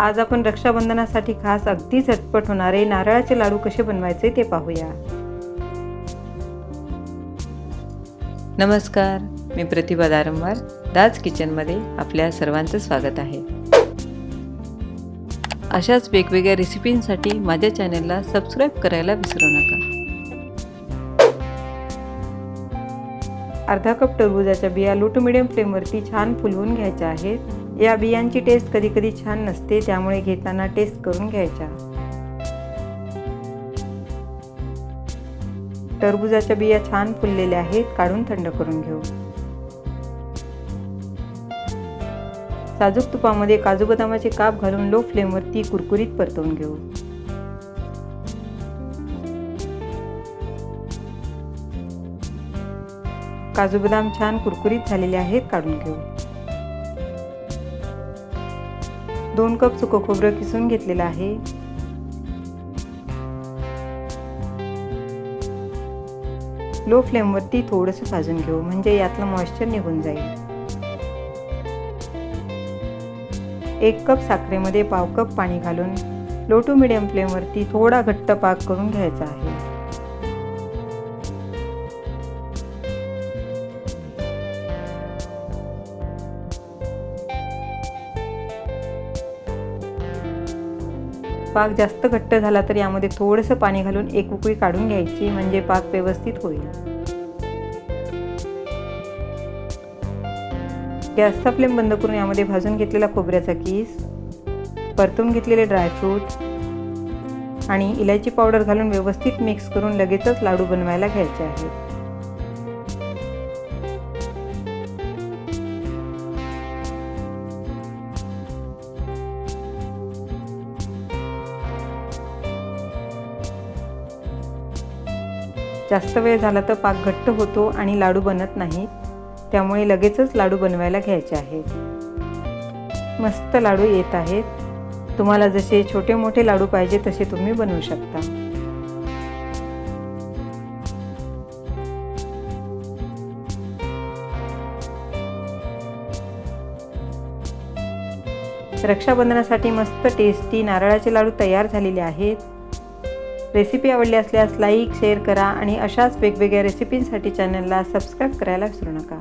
आज आपण रक्षाबंधनासाठी खास अगदी झटपट होणारे नारळाचे लाडू कसे बनवायचे ते पाहूया. नमस्कार मी प्रतिभा दारंबार दाज किचनमध्ये आपल्या सर्वांचं स्वागत आहे. अशाच वेगवेगळ्या रेसिपींसाठी माझ्या चॅनलला सबस्क्राईब करायला विसरू नका. अर्धा कप टरबूजाच्या बिया लो टू मिडियम फ्लेमवरती छान फुलवून घ्यायच्या आहेत. या बियांची टेस्ट कधी कधी छान नसते त्यामुळे घेताना टेस्ट करून घ्यायच्या. टरबूजाच्या बिया छान फुललेल्या आहेत काढून थंड करून घेऊ. साजूक तुपामध्ये काजू बदामाचे काप घालून लो फ्लेमवरती कुरकुरीत परतवून घेऊ. काजू बदाम छान कुरकुरीत झालेले आहेत काढून घेऊ. दोन कप सुकं खोबरं किसून घेतलेलं आहे. लो फ्लेमवरती थोडंसं भाजून घेऊ म्हणजे यातलं मॉइश्चर निघून जाईल. एक कप साखरेमध्ये पाव कप पाणी घालून लो टू मिडियम फ्लेमवरती थोडा घट्ट पाक करून घ्यायचा आहे. पाक जास्त घट्ट झाला तर यामध्ये थोडंसं पाणी घालून एक उकळी काढून घ्यायची म्हणजे पाक व्यवस्थित होईल. गॅसचा फ्लेम बंद करून यामध्ये भाजून घेतलेला खोबऱ्याचा किस परतून घेतलेले ड्रायफ्रूट आणि इलायची पावडर घालून व्यवस्थित मिक्स करून लगेचच लाडू बनवायला घ्यायचे आहेत. जास्त वेळ झाला तर पाक घट्ट होतो आणि लाडू बनत नाहीत त्यामुळे लगेचच लाडू बनवायला घ्यायचे आहेत. मस्त लाडू येत आहेत. तुम्हाला जसे छोटे मोठे लाडू पाहिजे तसे तुम्ही बनवू शकता. रक्षाबंधनासाठी मस्त टेस्टी नारळाचे लाडू तयार झालेले आहेत. रेसिपी आवडली असल्यास लाईक शेअर करा आणि अशाच वेगवेगळ्या रेसिपींसाठी चॅनलला सबस्क्राईब करायला विसरू नका.